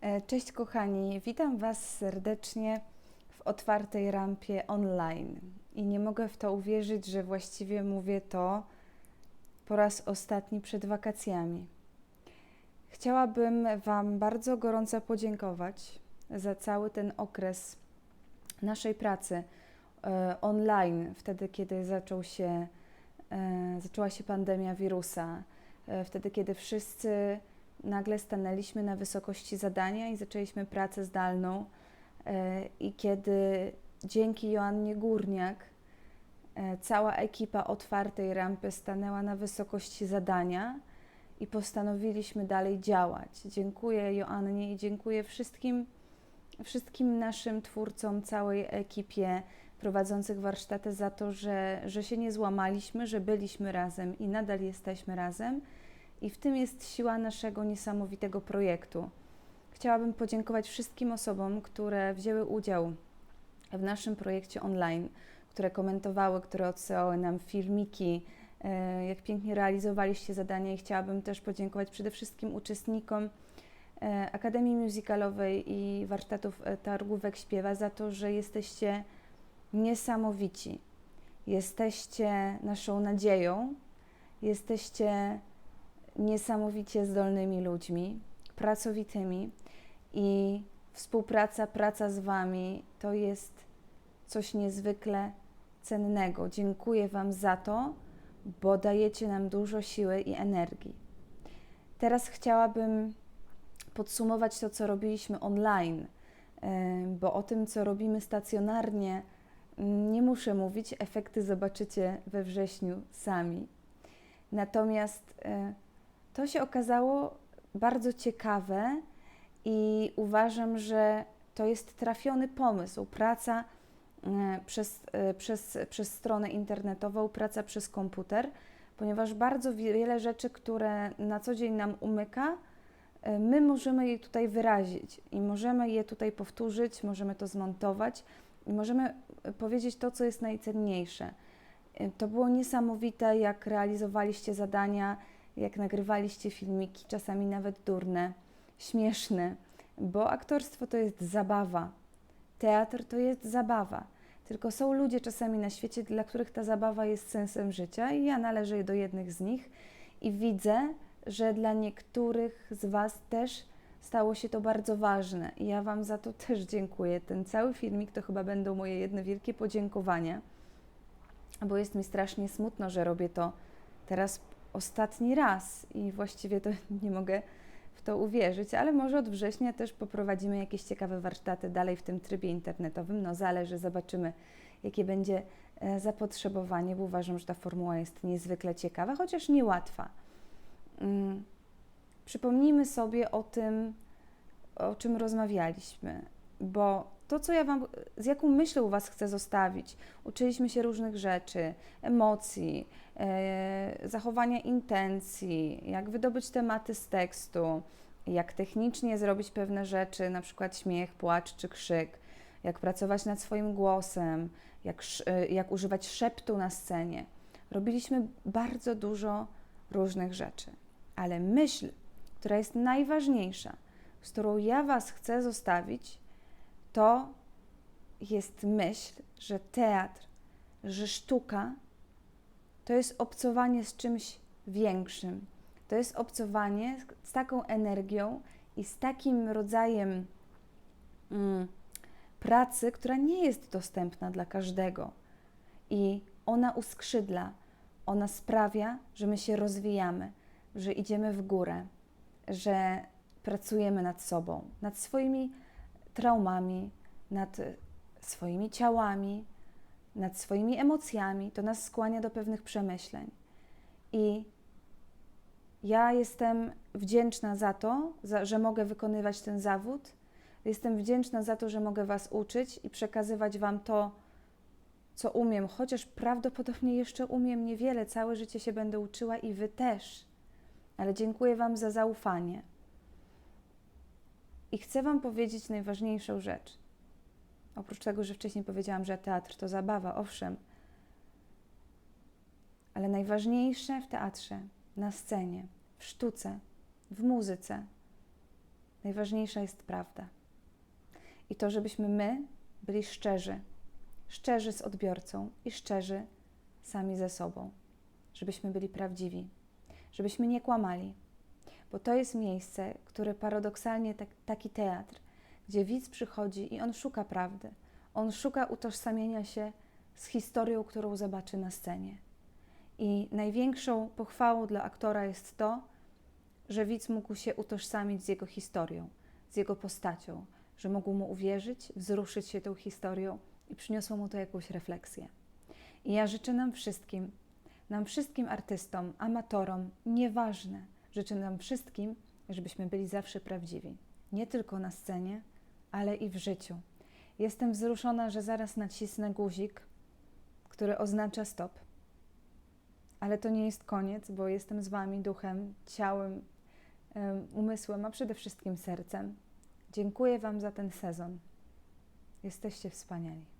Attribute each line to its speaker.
Speaker 1: E, Cześć kochani, witam Was serdecznie w otwartej rampie online. I nie mogę w to uwierzyć, że właściwie mówię to po raz ostatni przed wakacjami. Chciałabym Wam bardzo gorąco podziękować za cały ten okres naszej pracy e, online, wtedy kiedy zaczął się, e, zaczęła się pandemia wirusa, wtedy kiedy wszyscy nagle stanęliśmy na wysokości zadania i zaczęliśmy pracę zdalną. E, I kiedy dzięki Joannie Górniak e, cała ekipa otwartej rampy stanęła na wysokości zadania i postanowiliśmy dalej działać. Dziękuję Joannie i dziękuję wszystkim, wszystkim naszym twórcom, całej ekipie prowadzących warsztaty za to, że, że się nie złamaliśmy, że byliśmy razem i nadal jesteśmy razem. I w tym jest siła naszego niesamowitego projektu. Chciałabym podziękować wszystkim osobom, które wzięły udział w naszym projekcie online, które komentowały, które odsyłały nam filmiki, e, jak pięknie realizowaliście zadania i chciałabym też podziękować przede wszystkim uczestnikom e, Akademii Musicalowej i warsztatów e, Targówek Śpiewa za to, że jesteście niesamowici. Jesteście naszą nadzieją, jesteście niesamowicie zdolnymi ludźmi, pracowitymi i współpraca, praca z Wami to jest coś niezwykle cennego. Dziękuję Wam za to, bo dajecie nam dużo siły i energii. Teraz chciałabym podsumować to, co robiliśmy online, bo o tym, co robimy stacjonarnie, nie muszę mówić, efekty zobaczycie we wrześniu sami. Natomiast e, to się okazało bardzo ciekawe i uważam, że to jest trafiony pomysł. Praca e, przez, e, przez, przez stronę internetową, praca przez komputer, ponieważ bardzo wiele rzeczy, które na co dzień nam umyka, e, my możemy je tutaj wyrazić i możemy je tutaj powtórzyć, możemy to zmontować i możemy powiedzieć to, co jest najcenniejsze. To było niesamowite, jak realizowaliście zadania jak nagrywaliście filmiki, czasami nawet durne, śmieszne, bo aktorstwo to jest zabawa, teatr to jest zabawa. Tylko są ludzie czasami na świecie, dla których ta zabawa jest sensem życia, i ja należę do jednych z nich i widzę, że dla niektórych z Was też stało się to bardzo ważne. I ja Wam za to też dziękuję. Ten cały filmik to chyba będą moje jedne wielkie podziękowania, bo jest mi strasznie smutno, że robię to teraz ostatni raz i właściwie to nie mogę w to uwierzyć, ale może od września też poprowadzimy jakieś ciekawe warsztaty dalej w tym trybie internetowym. No zależy, zobaczymy, jakie będzie e, zapotrzebowanie, bo uważam, że ta formuła jest niezwykle ciekawa, chociaż niełatwa. Hmm. Przypomnijmy sobie o tym, o czym rozmawialiśmy, bo to, co ja Wam, z jaką myślą Was chcę zostawić, uczyliśmy się różnych rzeczy, emocji, e, zachowania intencji, jak wydobyć tematy z tekstu, jak technicznie zrobić pewne rzeczy, na przykład śmiech, płacz czy krzyk, jak pracować nad swoim głosem, jak, e, jak używać szeptu na scenie. Robiliśmy bardzo dużo różnych rzeczy, ale myśl, która jest najważniejsza, z którą ja Was chcę zostawić, to jest myśl, że teatr, że sztuka to jest obcowanie z czymś większym. To jest obcowanie z taką energią i z takim rodzajem mm, pracy, która nie jest dostępna dla każdego. I ona uskrzydla, ona sprawia, że my się rozwijamy, że idziemy w górę, że pracujemy nad sobą, nad swoimi traumami, nad swoimi ciałami, nad swoimi emocjami, to nas skłania do pewnych przemyśleń. I ja jestem wdzięczna za to, za, że mogę wykonywać ten zawód. Jestem wdzięczna za to, że mogę Was uczyć i przekazywać Wam to, co umiem, chociaż prawdopodobnie jeszcze umiem niewiele, całe życie się będę uczyła i Wy też. Ale dziękuję Wam za zaufanie. I chcę Wam powiedzieć najważniejszą rzecz. Oprócz tego, że wcześniej powiedziałam, że teatr to zabawa, owszem, ale najważniejsze w teatrze, na scenie, w sztuce, w muzyce Najważniejsza jest prawda. I to, żebyśmy my byli szczerzy, szczerzy z odbiorcą i szczerzy sami ze sobą, żebyśmy byli prawdziwi, żebyśmy nie kłamali, bo to jest miejsce, które paradoksalnie tak, taki teatr, gdzie widz przychodzi i on szuka prawdy, on szuka utożsamienia się z historią, którą zobaczy na scenie. I największą pochwałą dla aktora jest to, że widz mógł się utożsamić z jego historią, z jego postacią, że mógł mu uwierzyć, wzruszyć się tą historią i przyniosło mu to jakąś refleksję. I ja życzę nam wszystkim, nam wszystkim artystom, amatorom, nieważne, życzę nam wszystkim, żebyśmy byli zawsze prawdziwi. Nie tylko na scenie, ale i w życiu. Jestem wzruszona, że zaraz nacisnę guzik, który oznacza stop. Ale to nie jest koniec, bo jestem z Wami duchem, ciałem, em, umysłem, a przede wszystkim sercem. Dziękuję Wam za ten sezon. Jesteście wspaniali.